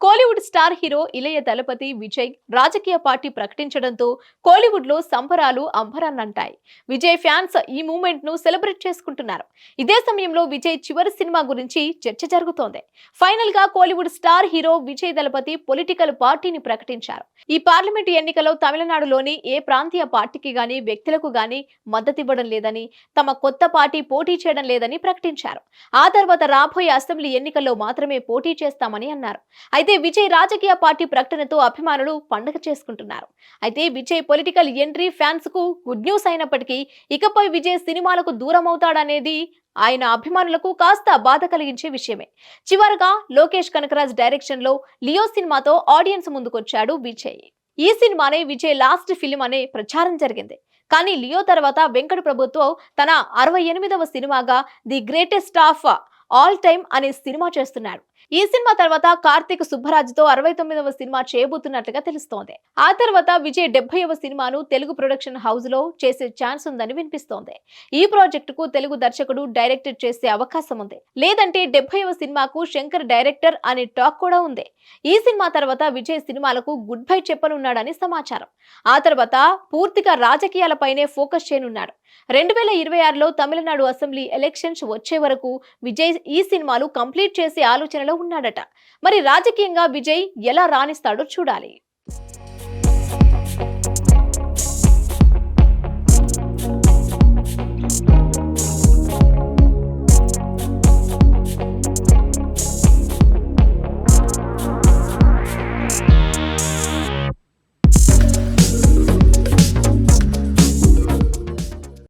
Kollywood star hero Ilaya Thalapathy Vijay రాజకీయ party ప్రకటించడంతో కోలీవుడ్లో సంబరాలు అంబరాన్నంటాయి. విజయ్ ఫ్యాన్స్ ఈ మూమెంట్ను సెలబ్రేట్ చేసుకుంటున్నారు. ఇదే సమయంలో విజయ్ చివరి సినిమా గురించి చర్చ జరుగుతోంది. ఫైనల్గా Kollywood star hero Vijay Thalapathy political పార్టీని ప్రకటించారు. ఈ పార్లమెంటు ఎన్నికలో తమిళనాడులోని ఏ ప్రాంతీయ పార్టీకి గాని వ్యక్తులకు గాని మద్దతివ్వడం లేదని తమ కొత్త పార్టీ పోటీ చేయడం లేదని ప్రకటించారు. ఆ తర్వాత రాబోయే అసెంబ్లీ ఎన్నికల్లో మాత్రమే పోటీ చేస్తామని అన్నారు. అయితే విజయ్ రాజకీయ పార్టీ ప్రకటనతో అభిమానులు పండగ చేసుకుంటున్నారు. అయితే విజయ్ పొలిటికల్ ఎంట్రీ ఫ్యాన్స్కు గుడ్ న్యూస్ అయినప్పటికీ ఇకపై విజయ్ సినిమాలకు దూరం అవుతాడనేది ఆయన అభిమానులకు కాస్త బాధ కలిగించే విషయమే. చివరగా లోకేష్ కనకరాజ్ డైరెక్షన్లో లియో సినిమాతో ఆడియన్స్ ముందుకొచ్చాడు విజయ్. ఈ సినిమానే విజయ్ లాస్ట్ ఫిల్మ్ అనే ప్రచారం జరిగింది. కానీ లియో తర్వాత వెంకట ప్రభుత్వం తన అరవై ఎనిమిదవ సినిమాగా the greatest of all time అనే సినిమా చేస్తున్నాడు. ఈ సినిమా తర్వాత కార్తీక్ సుబ్బరాజుతో అరవై తొమ్మిదవ సినిమా చేయబోతున్నట్లుగా తెలుస్తోంది. ఆ తర్వాత విజయ్ డెబ్బైవ సినిమాను తెలుగు ప్రొడక్షన్ హౌస్లో చేసే ఛాన్స్ ఉందని వినిపిస్తోంది. ఈ ప్రాజెక్టుకు తెలుగు దర్శకుడు డైరెక్టర్ చేసే అవకాశం ఉంది. లేదంటే డెబ్బైవ సినిమాకు శంకర్ డైరెక్టర్ అనే టాక్ కూడా ఉంది. ఈ సినిమా తర్వాత విజయ్ సినిమాలకు గుడ్ బై చెప్పనున్నాడని సమాచారం. ఆ తర్వాత పూర్తిగా రాజకీయాలపైనే ఫోకస్ చేయనున్నాడు. రెండు వేల ఇరవై ఆరులో తమిళనాడు అసెంబ్లీ ఎలక్షన్స్ వచ్చే వరకు విజయ్ ఈ సినిమాలు కంప్లీట్ చేసే ఆలోచనలు ఉన్నాడట. మరి రాజకీయంగా విజయ్ ఎలా రాణిస్తాడో చూడాలి.